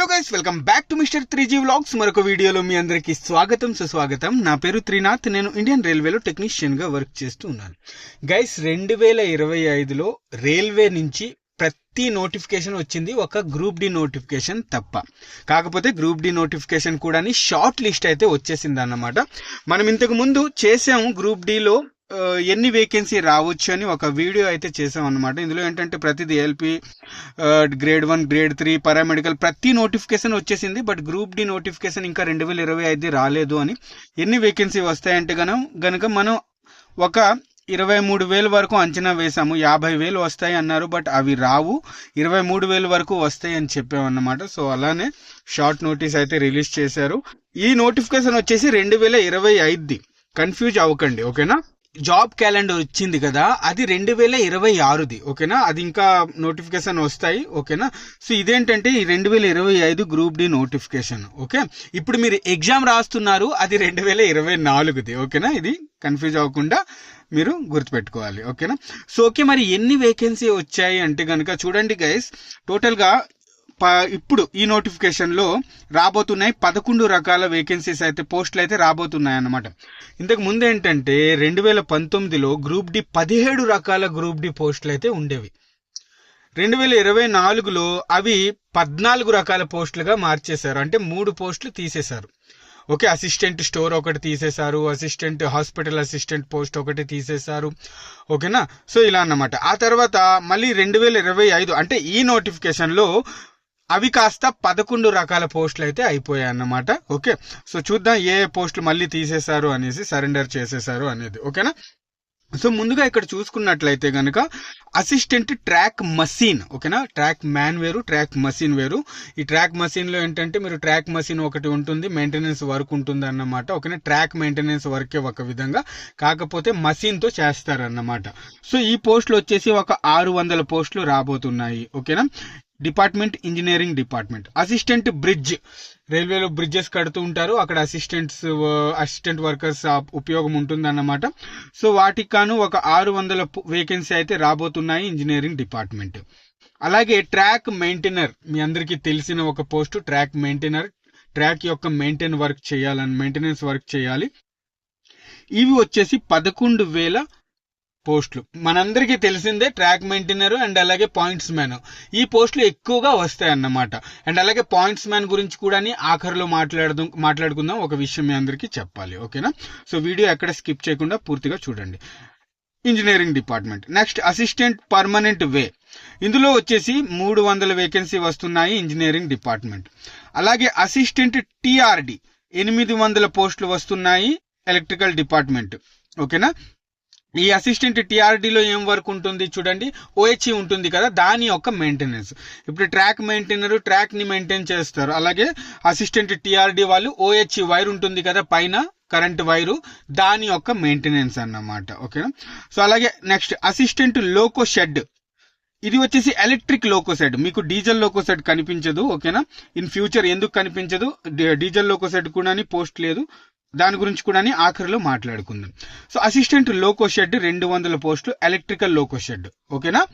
Hello guys welcome back to mister three G vlogs మరొక వీడియోలో మీ అందరికీ స్వాగతం సుస్వాగతం. నా పేరు త్రినాథ్. నేను ఇండియన్ రైల్వేలో టెక్నీషియన్గా వర్క్ చేస్తూ ఉన్నాను. గైస్ రెండు వేల ఇరవై ఐదులో రైల్వే నుంచి ప్రతి నోటిఫికేషన్ వచ్చింది. ఒక గ్రూప్ డి నోటిఫికేషన్ తప్ప. కాకపోతే గ్రూప్ డి నోటిఫికేషన్ కూడా షార్ట్ లిస్ట్ అయితే వచ్చేసింది అన్నమాట మనం ఇంతకు ముందు చేసాము గ్రూప్ డిలో ఎన్ని వేకెన్సీ రావచ్చు అని ఒక వీడియో అయితే చేసాం అనమాట ఇందులో ఏంటంటే ప్రతిది LP grade one grade three paramedical ప్రతి నోటిఫికేషన్ వచ్చేసింది బట్ గ్రూప్ డి నోటిఫికేషన్ ఇంకా రెండు వేల ఇరవై ఐదు రాలేదు అని. ఎన్ని వేకెన్సీ వస్తాయంటే గనం గనుక మనం ఒక ఇరవై మూడు వేల వరకు అంచనా వేసాము యాభై వేలు వస్తాయి అన్నారు బట్ అవి రావు ఇరవై మూడు వేల వరకు వస్తాయి అని చెప్పామన్నమాట. సో అలానే షార్ట్ నోటీస్ అయితే రిలీజ్ చేశారు. ఈ నోటిఫికేషన్ వచ్చేసి రెండు వేల ఇరవై ఐదుది. కన్ఫ్యూజ్ అవ్వకండి ఓకేనా జాబ్ క్యాలెండర్ వచ్చింది కదా అది రెండు వేల ఇరవై ఆరుది ఓకేనా? అది ఇంకా నోటిఫికేషన్ వస్తాయి ఓకేనా? సో ఇదేంటంటే ఈ రెండు వేల ఇరవై ఐదు గ్రూప్ డి నోటిఫికేషన్ ఓకే? ఇప్పుడు మీరు ఎగ్జామ్ రాస్తున్నారు అది రెండు వేల ఇరవై నాలుగుది ఓకేనా? ఇది కన్ఫ్యూజ్ అవ్వకుండా మీరు గుర్తుపెట్టుకోవాలి ఓకేనా? సో ఓకే మరి ఎన్ని వేకెన్సీ వచ్చాయి అంటే కనుక చూడండి గైస్. టోటల్గా ప- ఇప్పుడు ఈ నోటిఫికేషన్లో రాబోతున్నాయి పదకొండు రకాల వేకెన్సీస్ అయితే పోస్టులు అయితే రాబోతున్నాయి అన్నమాట ఇంతకు ముందు ఏంటంటే రెండు వేల పంతొమ్మిదిలో గ్రూప్ డి పదిహేడు రకాల గ్రూప్ డి పోస్టులు అయితే ఉండేవి. రెండు వేల ఇరవై నాలుగులో అవి పద్నాలుగు రకాల పోస్టులుగా మార్చేశారు. అంటే మూడు పోస్టులు తీసేశారు. ఓకే అసిస్టెంట్ స్టోర్ ఒకటి తీసేశారు అసిస్టెంట్ హాస్పిటల్ అసిస్టెంట్ పోస్ట్ ఒకటి తీసేశారు. ఓకేనా? సో ఇలా అన్నమాట. ఆ తర్వాత మళ్ళీ రెండు వేల ఇరవై ఐదు అంటే ఈ నోటిఫికేషన్లో అవి కాస్త పదకొండు రకాల పోస్టులు అయితే అయిపోయాయి అన్నమాట. ఓకే? సో చూద్దాం ఏ పోస్టులు మళ్ళీ తీసేశారు అనేసి సరెండర్ చేసేశారు అనేది. ఓకేనా? సో ముందుగా ఇక్కడ చూసుకున్నట్లయితే కనుక అసిస్టెంట్ ట్రాక్ మసీన్ ఓకేనా? ట్రాక్ మ్యాన్ వేరు ట్రాక్ మసీన్ వేరు. ఈ ట్రాక్ మసీన్లో ఏంటంటే మీరు ట్రాక్ మసీన్ ఒకటి ఉంటుంది మెయింటెనెన్స్ వర్క్ ఉంటుంది అన్నమాట. ఓకేనా? ట్రాక్ మెయింటెనెన్స్ వర్కే ఒక విధంగా. కాకపోతే మసీన్తో చేస్తారన్నమాట. సో ఈ పోస్టులు వచ్చేసి ఒక ఆరు వందల పోస్టులు రాబోతున్నాయి. ఓకేనా? Department engineering department. Assistant bridge. రైల్వేలో బ్రిడ్జెస్ కడుతూ ఉంటారు. అక్కడ అసిస్టెంట్స్ అసిస్టెంట్ వర్కర్స్ ఉపయోగం ఉంటుందన్నమాట. సో వాటికి కాను ఒక ఆరు వందల వేకెన్సీ అయితే రాబోతున్నాయి ఇంజనీరింగ్ డిపార్ట్మెంట్. అలాగే ట్రాక్ మెయింటైనర్. మీ అందరికీ తెలిసిన ఒక పోస్ట్ ట్రాక్ మెయింటైనర్. ట్రాక్ యొక్క మెయింటైన్ వర్క్ చేయాలని మెయింటెనెన్స్ వర్క్ చేయాలి. ఇవి వచ్చేసి పదకొండు వేల పోస్టులు. మనందరికీ తెలిసిందే ట్రాక్ మెయింటైనర్ అండ్ అలాగే పాయింట్స్ మ్యాన్. ఈ పోస్టులు ఎక్కువగా వస్తాయి అన్నమాట అండ్ అలాగే పాయింట్స్ మ్యాన్ గురించి కూడా ఆఖరిలో మాట్లాడదాం మాట్లాడుకుందాం. ఒక విషయం మీ అందరికీ చెప్పాలి. ఓకేనా? సో వీడియో ఎక్కడ స్కిప్ చేయకుండా పూర్తిగా చూడండి. Engineering department. Next assistant permanent way. ఇందులో వచ్చేసి మూడు వందల వేకెన్సీ వస్తున్నాయి ఇంజనీరింగ్ డిపార్ట్మెంట్. అలాగే అసిస్టెంట్ టిఆర్డి. ఎనిమిది వందల పోస్టులు వస్తున్నాయి ఎలక్ట్రికల్ డిపార్ట్మెంట్. ఓకేనా? ఈ అసిస్టెంట్ టీఆర్డీలో ఏం వర్క్ ఉంటుంది చూడండి ఓహెచ్ఈ ఉంటుంది కదా దాని యొక్క మెయింటెనెన్స్ ఇప్పుడు ట్రాక్ మెయింటైనర్ ట్రాక్ని మెయింటైన్ చేస్తారు. అలాగే అసిస్టెంట్ టీఆర్డీ వాళ్ళు ఓహెచ్ఈ వైర్ ఉంటుంది కదా పైన కరెంట్ వైరు దాని యొక్క మెయింటెనెన్స్ అన్నమాట ఓకేనా సో అలాగే నెక్స్ట్ అసిస్టెంట్ లోకో షెడ్ ఇది వచ్చేసి ఎలక్ట్రిక్ లోకో సెడ్ మీకు డీజిల్ లోకో సెడ్ కనిపించదు ఓకేనా ఇన్ ఫ్యూచర్ ఎందుకు కనిపించదు? డీజిల్ లోకో సెడ్ కూడా పోస్ట్ లేదు. దాని గురించి కూడా ఆఖరిలో మాట్లాడుకుందాం. సో అసిస్టెంట్ లోకో షెడ్ రెండు వందల పోస్టులు ఎలక్ట్రికల్ లోకో షెడ్ ఓకేనా?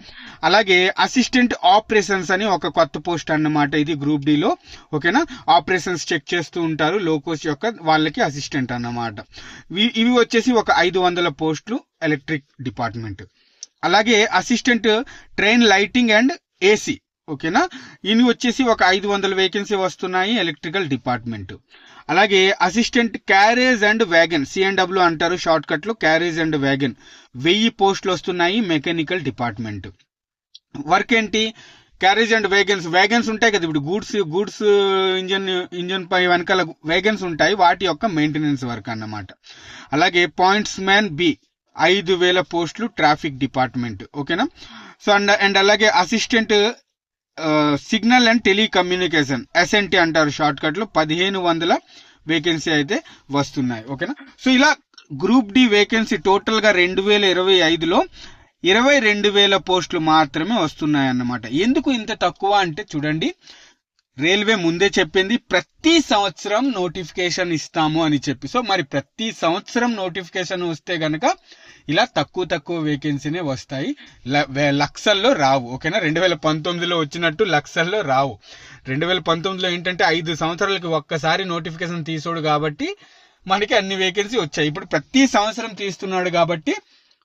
అలాగే అసిస్టెంట్ ఆపరేషన్స్ అని ఒక కొత్త పోస్ట్ అన్నమాట ఇది గ్రూప్ డిలో ఓకేనా? ఆపరేషన్స్ చెక్ చేస్తూ ఉంటారు లోకోస్ యొక్క వాళ్ళకి అసిస్టెంట్ అన్నమాట. ఇవి- ఇవి వచ్చేసి ఒక ఐదు వందల పోస్టులు ఎలక్ట్రిక్ డిపార్ట్మెంట్ అలాగే assistant train lighting and AC ఓకేనా? ఇవి వచ్చేసి ఒక ఐదు వందల వేకెన్సీ వస్తున్నాయి ఎలక్ట్రికల్ డిపార్ట్మెంట్ అలాగే assistant carriage and wagon CNW అంటారు షార్ట్ కట్లో క్యారేజ్ అండ్ వ్యాగన్ వెయ్యి పోస్టులు వస్తున్నాయి మెకానికల్ డిపార్ట్మెంట్ వర్క్ ఏంటి? క్యారేజ్ అండ్ వేగన్స్ వేగన్స్ ఉంటాయి కదా ఇప్పుడు గూడ్స్ గూడ్స్ ఇంజన్ ఇంజన్ పై వెనకాల వేగన్స్ ఉంటాయి వాటి యొక్క మెయింటెనెన్స్ వర్క్ అన్నమాట. అలాగే పాయింట్స్ మ్యాన్ బి ఐదు వేల పోస్టులు ట్రాఫిక్ డిపార్ట్మెంట్ ఓకేనా? సో అండ్ అండ్ అలాగే assistant signal and telecommunication SNT అంటారు షార్ట్ కట్లో పదిహేను వందల వేకెన్సీ అయితే వస్తున్నాయి ఓకేనా? సో ఇలా గ్రూప్ డి వేకెన్సీ టోటల్గా రెండు వేల ఇరవై ఐదులో ఇరవై రెండు వేల పోస్టులు మాత్రమే వస్తున్నాయి అన్నమాట ఎందుకు ఇంత తక్కువ అంటే చూడండి రైల్వే ముందే చెప్పింది ప్రతి సంవత్సరం నోటిఫికేషన్ ఇస్తాము అని చెప్పి. సో మరి ప్రతి సంవత్సరం నోటిఫికేషన్ వస్తే గనక ఇలా తక్కువ తక్కువ వేకెన్సీనే వస్తాయి. ల- వే- లక్షల్లో రావు. ఓకేనా? రెండు వేల పంతొమ్మిదిలో వచ్చినట్టు లక్షల్లో రావు. రెండు వేల పంతొమ్మిదిలో ఏంటంటే ఐదు సంవత్సరాలకి ఒక్కసారి నోటిఫికేషన్ తీసుకోడు కాబట్టి మనకి అన్ని వేకెన్సీ వచ్చాయి. ఇప్పుడు ప్రతి సంవత్సరం తీస్తున్నాడు కాబట్టి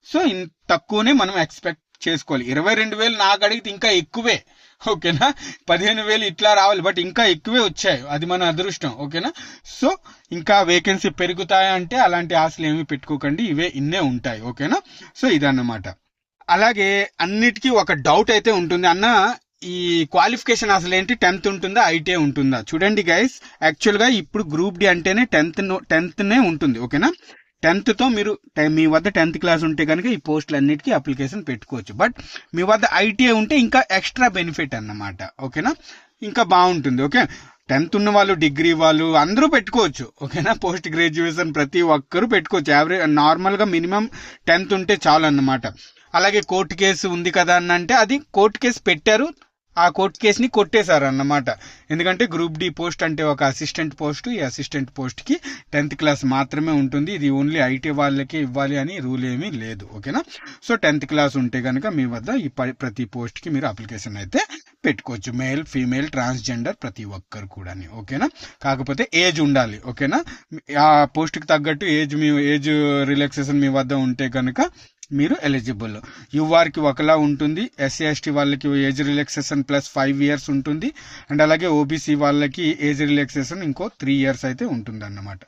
సో తక్కువనే మనం ఎక్స్పెక్ట్ చేసుకోవాలి. ఇరవై రెండు వేలు నాకు అడిగితే ఇంకా ఎక్కువే. ఓకేనా? పదిహేను వేలు ఇట్లా రావాలి. బట్ ఇంకా ఎక్కువే వచ్చాయి. అది మన అదృష్టం. ఓకేనా? సో ఇంకా వేకెన్సీ పెరుగుతాయా అంటే అలాంటి ఆశలు ఏమి పెట్టుకోకండి. ఇవే ఇన్నే ఉంటాయి. ఓకేనా? సో ఇదన్నమాట. అలాగే అన్నిటికీ ఒక డౌట్ అయితే ఉంటుంది. అన్న ఈ క్వాలిఫికేషన్ అసలు ఏంటి? టెన్త్ ఉంటుందా? ఐటీఐ ఉంటుందా? చూడండి గైస్ యాక్చువల్గా ఇప్పుడు గ్రూప్ డి అంటేనే టెన్త్ టెన్త్నే ఉంటుంది. ఓకేనా? టెన్త్తో మీరు మీ వద్ద టెన్త్ క్లాస్ ఉంటే కనుక ఈ పోస్టులన్నిటికీ అప్లికేషన్ పెట్టుకోవచ్చు. బట్ మీ వద్ద ఐటీఐ ఉంటే ఇంకా ఎక్స్ట్రా బెనిఫిట్ అన్నమాట. ఓకేనా? ఇంకా బాగుంటుంది. ఓకే? టెన్త్ ఉన్న వాళ్ళు డిగ్రీ వాళ్ళు అందరూ పెట్టుకోవచ్చు. ఓకేనా? పోస్ట్ గ్రాడ్యుయేషన్ ప్రతి ఒక్కరూ పెట్టుకోవచ్చు. యావరేజ్ నార్మల్గా మినిమం టెన్త్ ఉంటే చాలు అన్నమాట. అలాగే కోర్టు కేసు ఉంది కదా అని అంటే అది కోర్టు కేసు పెట్టారు. ఆ కోర్టు కేసుని కొట్టేశారు అన్నమాట ఎందుకంటే గ్రూప్ డి పోస్ట్ అంటే ఒక అసిస్టెంట్ పోస్ట్ ఈ అసిస్టెంట్ పోస్ట్కి టెన్త్ క్లాస్ మాత్రమే ఉంటుంది. ఇది ఓన్లీ ఐటీ వాళ్ళకి ఇవ్వాలి అని రూల్ ఏమీ లేదు. ఓకేనా? సో టెన్త్ క్లాస్ ఉంటే కనుక మీ వద్ద ఈ ప్రతి పోస్ట్కి మీరు అప్లికేషన్ అయితే పెట్టుకోవచ్చు. మేల్ ఫీమేల్ ట్రాన్స్జెండర్ ప్రతి ఒక్కరు కూడా ఓకేనా? కాకపోతే ఏజ్ ఉండాలి. ఓకేనా? ఆ పోస్ట్కి తగ్గట్టు ఏజ్ మీ ఏజ్ రిలాక్సేషన్ మీ వద్ద ఉంటే కనుక మీరు ఎలిజిబుల్. యువర్కి ఒకలా ఉంటుంది. ఎస్సీ ఎస్టీ వాళ్ళకి age relaxation plus five years ఉంటుంది. అండ్ అలాగే ఓబీసీ వాళ్ళకి ఏజ్ రిలాక్సేషన్ ఇంకో త్రీ ఇయర్స్ అయితే ఉంటుంది అన్నమాట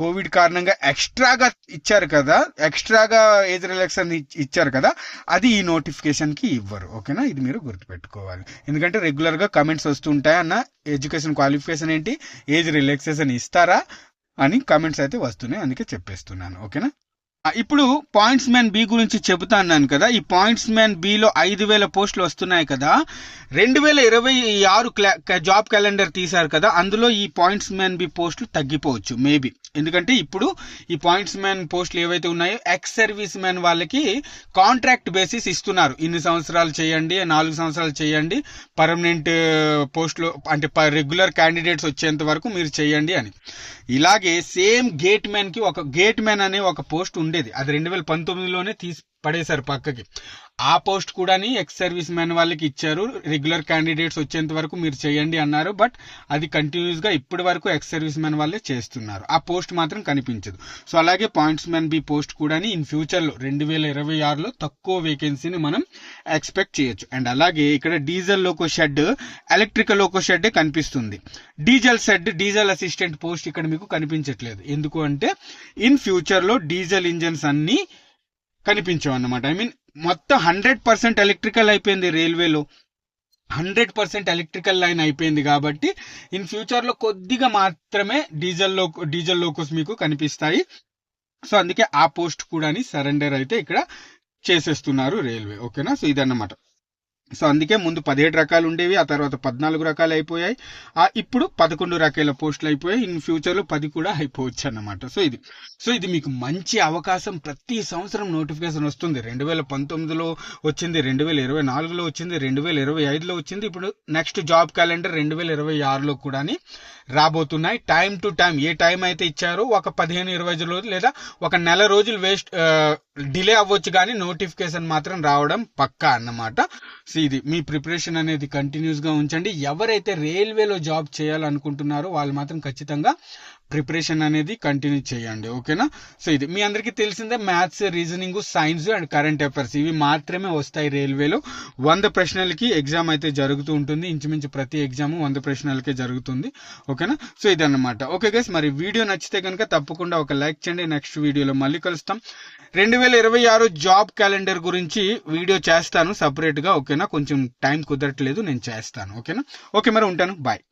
కోవిడ్ కారణంగా ఎక్స్ట్రాగా ఇచ్చారు కదా ఎక్స్ట్రాగా ఏజ్ రిలాక్సేషన్ ఇచ్చారు కదా అది ఈ నోటిఫికేషన్కి ఇవ్వరు. ఓకేనా? ఇది మీరు గుర్తుపెట్టుకోవాలి. ఎందుకంటే రెగ్యులర్గా కమెంట్స్ వస్తుంటాయి అన్న ఎడ్యుకేషన్ క్వాలిఫికేషన్ ఏంటి? ఏజ్ రిలాక్సేషన్ ఇస్తారా అని కమెంట్స్ అయితే వస్తున్నాయి. అందుకే చెప్పేస్తున్నాను. ఓకేనా? ఇప్పుడు పాయింట్స్ మ్యాన్ బి గురించి చెబుతా అన్నాను కదా. ఈ పాయింట్స్ మ్యాన్ బిలో ఐదు వేల పోస్టులు వస్తున్నాయి కదా. రెండు వేల ఇరవై ఆరు జాబ్ క్యాలెండర్ తీశారు కదా. అందులో ఈ పాయింట్స్ మ్యాన్ బి పోస్టులు తగ్గిపోవచ్చు. మేబీ. ఎందుకంటే ఇప్పుడు ఈ పాయింట్స్ మ్యాన్ పోస్టులు ఏవైతే ఉన్నాయో ఎక్స్ సర్వీస్ మ్యాన్ వాళ్ళకి కాంట్రాక్ట్ బేసిస్ ఇస్తున్నారు. ఇన్ని సంవత్సరాలు చేయండి నాలుగు సంవత్సరాలు చేయండి పర్మనెంట్ పోస్టులు uh, అంటే రెగ్యులర్ క్యాండిడేట్స్ వచ్చేంత వరకు మీరు చేయండి అని. ఇలాగే సేమ్ గేట్ మ్యాన్కి ఒక గేట్ మ్యాన్ అనే ఒక పోస్ట్ ఉండేది. అది రెండు వేల పంతొమ్మిదిలోనే తీసి పడేశారు పక్కకి. ఆ పోస్ట్ కూడా ఎక్స్ సర్వీస్ మ్యాన్ వాళ్ళకి ఇచ్చారు. రెగ్యులర్ క్యాండిడేట్స్ వచ్చేంత వరకు మీరు చేయండి అన్నారు. బట్ అది కంటిన్యూస్గా ఇప్పటి వరకు ఎక్స్ సర్వీస్ మ్యాన్ వాళ్ళే చేస్తున్నారు. ఆ పోస్ట్ మాత్రం కనిపించదు. సో అలాగే పాయింట్స్ మ్యాన్ బి పోస్ట్ కూడా ఇన్ ఫ్యూచర్లో రెండు వేల ఇరవై ఆరులో తక్కువ వేకెన్సీని మనం ఎక్స్పెక్ట్ చేయొచ్చు. అండ్ అలాగే ఇక్కడ diesel loco shed electrical loco shed కనిపిస్తుంది. Diesel shed diesel assistant post ఇక్కడ మీకు కనిపించట్లేదు. ఎందుకు అంటే ఇన్ ఫ్యూచర్లో డీజిల్ ఇంజన్స్ అన్ని కనిపించవు అన్నమాట ఐ మీన్ మొత్తం హండ్రెడ్ పర్సెంట్ ఎలక్ట్రికల్ అయిపోయింది రైల్వేలో హండ్రెడ్ పర్సెంట్ ఎలక్ట్రికల్ లైన్ అయిపోయింది కాబట్టి ఇన్ ఫ్యూచర్లో కొద్దిగా మాత్రమే డీజిల్లో డీజిల్ లోకోస్ మీకు కనిపిస్తాయి. సో అందుకే ఆ పోస్ట్ కూడా సరెండర్ అయితే ఇక్కడ చేసేస్తున్నారు రైల్వే ఓకేనా సో ఇదన్నమాట. సో అందుకే ముందు పదిహేడు రకాలు ఉండేవి ఆ తర్వాత పద్నాలుగు రకాలు అయిపోయాయి. ఆ ఇప్పుడు పదకొండు రకాల పోస్టులు అయిపోయాయి. ఇన్ ఫ్యూచర్లో పది కూడా అయిపోవచ్చు అన్నమాట. సో ఇది సో ఇది మీకు మంచి అవకాశం ప్రతి సంవత్సరం నోటిఫికేషన్ వస్తుంది. రెండు వేల పంతొమ్మిదిలో వచ్చింది రెండు వేల ఇరవై నాలుగులో వచ్చింది రెండు వేల ఇరవై ఐదులో వచ్చింది. ఇప్పుడు నెక్స్ట్ జాబ్ క్యాలెండర్ రెండు వేల ఇరవై ఆరులో కూడా రాబోతున్నాయి. Time to time a time అయితే ఇచ్చారో ఒక పదిహేను ఇరవై రోజులు లేదా ఒక నెల రోజులు వేస్ట్ డిలే అవ్వచ్చు కానీ నోటిఫికేషన్ మాత్రం రావడం పక్కా అన్నమాట. సో ఇది మీ ప్రిపరేషన్ అనేది కంటిన్యూస్గా ఉంచండి. ఎవరైతే రైల్వేలో జాబ్ చేయాలనుకుంటున్నారో వాళ్ళు మాత్రం ఖచ్చితంగా ప్రిపరేషన్ అనేది కంటిన్యూ చేయండి ఓకేనా? సో ఇది మీ అందరికీ తెలిసిందే maths reasoning science and current affairs ఇవి మాత్రమే వస్తాయి రైల్వేలో. వంద ప్రశ్నలకి ఎగ్జామ్ అయితే జరుగుతూ ఉంటుంది ఇంచుమించు ప్రతి ఎగ్జామ్ వంద ప్రశ్నలకే జరుగుతుంది ఓకేనా? సో ఇదన్నమాట. ఓకే గైస్ మరి వీడియో నచ్చితే కనుక తప్పకుండా ఒక లైక్ చేయండి నెక్స్ట్ వీడియోలో మళ్ళీ కలుస్తాం. రెండు వేల ఇరవై ఆరు జాబ్ క్యాలెండర్ గురించి వీడియో చేస్తాను సపరేట్గా ఓకేనా? కొంచెం టైం కుదరట్లేదు నేను చేస్తాను ఓకేనా? ఓకే మరి ఉంటాను బాయ్